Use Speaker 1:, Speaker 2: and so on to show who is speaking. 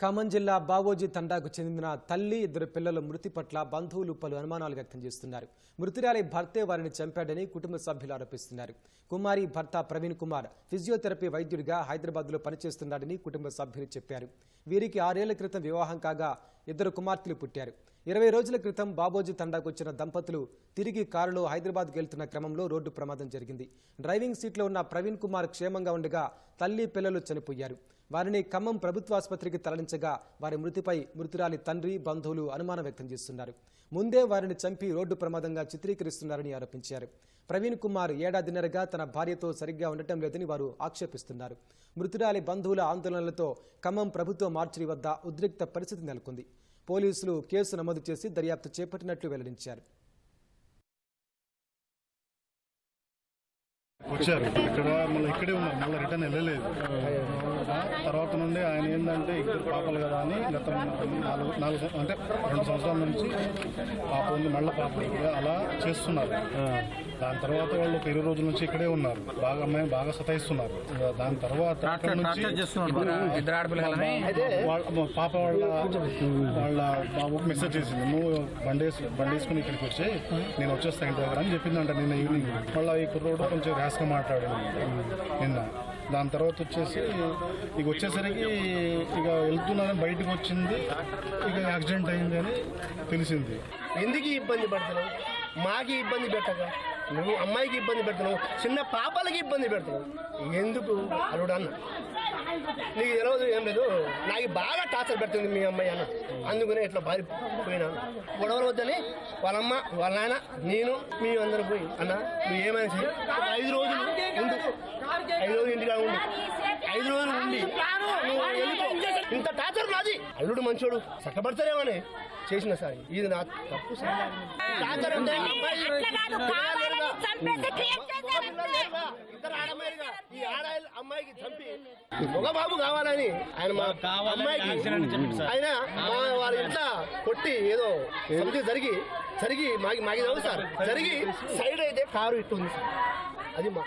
Speaker 1: ఖమ్మం జిల్లా బావోజీ తండాకు చెందిన తల్లి ఇద్దరు పిల్లల మృతి పట్ల బంధువులు పలు అనుమానాలు వ్యక్తం చేస్తున్నారు. మృతురాలి భర్తే వారిని చంపాడని కుటుంబ సభ్యులు ఆరోపిస్తున్నారు. కుమారి భర్త ప్రవీణ్ కుమార్ ఫిజియోథెరపీ వైద్యుడిగా హైదరాబాద్లో పనిచేస్తున్నాడని కుటుంబ సభ్యులు చెప్పారు. వీరికి ఆరేళ్ళ క్రితం వివాహం కాగా ఇద్దరు కుమార్తెలు పుట్టారు. ఇరవై రోజుల క్రితం బాబోజీ తండాకు వచ్చిన దంపతులు తిరిగి కారులో హైదరాబాద్కు వెళ్తున్న క్రమంలో రోడ్డు ప్రమాదం జరిగింది. డ్రైవింగ్ సీట్లో ఉన్న ప్రవీణ్ కుమార్ క్షేమంగా ఉండగా తల్లి పిల్లలు చనిపోయారు. వారిని ఖమ్మం ప్రభుత్వాసుపత్రికి తరలించగా వారి మృతిపై మృతురాలి తండ్రి బంధువులు అనుమానం వ్యక్తం చేస్తున్నారు. ముందే వారిని చంపి రోడ్డు ప్రమాదంగా చిత్రీకరిస్తున్నారని ఆరోపించారు. ప్రవీణ్ కుమార్ ఏడాదిన్నరగా తన భార్యతో సరిగ్గా ఉండటం లేదని వారు ఆక్షేపిస్తున్నారు. మృతురాలి బంధువుల ఆందోళనలతో ఖమ్మం ప్రభుత్వ మార్చిరి వద్ద ఉద్రిక్త పరిస్థితి నెలకొంది. పోలీసులు కేసు నమోదు చేసి దర్యాప్తు చేపట్టినట్లు వెల్లడించారు.
Speaker 2: వచ్చారు. ఇక్కడ మళ్ళీ ఇక్కడే ఉన్నారు. మళ్ళీ రిటర్న్ వెళ్ళలేదు. తర్వాత నుండి ఆయన ఏంటంటే ఇద్దరు పాపలు కదా అని గత నాలుగు నాలుగు అంటే రెండు సంవత్సరాల నుంచి పాప ఉంది మళ్ళీ పాప. అలా చేస్తున్నారు. దాని తర్వాత వాళ్ళు ఒక ఇరవై రోజుల నుంచి ఇక్కడే ఉన్నారు. బాగా అమ్మాయిని బాగా సతాయిస్తున్నారు. దాని తర్వాత పాప వాళ్ళ వాళ్ళ బాబుకి మెసేజ్ చేసింది నువ్వు బండి బండి వేసుకుని ఇక్కడికి వచ్చి నేను వచ్చేస్తా ఇంటి దగ్గర అని చెప్పిందంట నిన్న ఈవినింగ్ మళ్ళీ ఈ కుర్రోడు కొంచెం ర్యాష్గా మాట్లాడింది నిన్న దాని తర్వాత వచ్చేసి ఇక వచ్చేసరికి ఇక వెళ్తున్నానని బయటకు వచ్చింది. ఇక యాక్సిడెంట్ అయింది అని తెలిసింది.
Speaker 3: ఎందుకు ఇబ్బంది పడుతున్నావు? మాకి ఇబ్బంది పెట్టక. నువ్వు అమ్మాయికి ఇబ్బంది పెడుతున్నావు. చిన్న పాపలకి ఇబ్బంది పెడుతున్నావు. ఎందుకు? అల్లుడు అన్న. నీకు తెలియదు ఏం లేదు. నాకు బాగా టార్చర్ పెడుతుంది మీ అమ్మాయి అన్న. అందుకనే ఇట్లా పారిపోయినాను గొడవలు వద్దని వాళ్ళమ్మ వాళ్ళ నాయన నేను మీ అందరూ పోయి అన్న నువ్వు ఏమైనా సరే ఐదు రోజులు ఉండు. ఐదు రోజులు ఇంటిగా ఉండు. ఐదు రోజులు ఉండి. ఇంత అల్లుడు మంచోడు చట్టపడతారేమని చేసిన సార్. ఇది నా తప్పు అమ్మాయికి చంపి ఒక బాబు కావాలని ఆయన మా అమ్మాయికి ఆయన మా వారి ఇంట్లో కొట్టి ఏదో జరిగి జరిగి మాకి మాకి తెలుసు సార్. జరిగి సైడ్ అయితే కారు ఇట్టుంది సార్. అది మా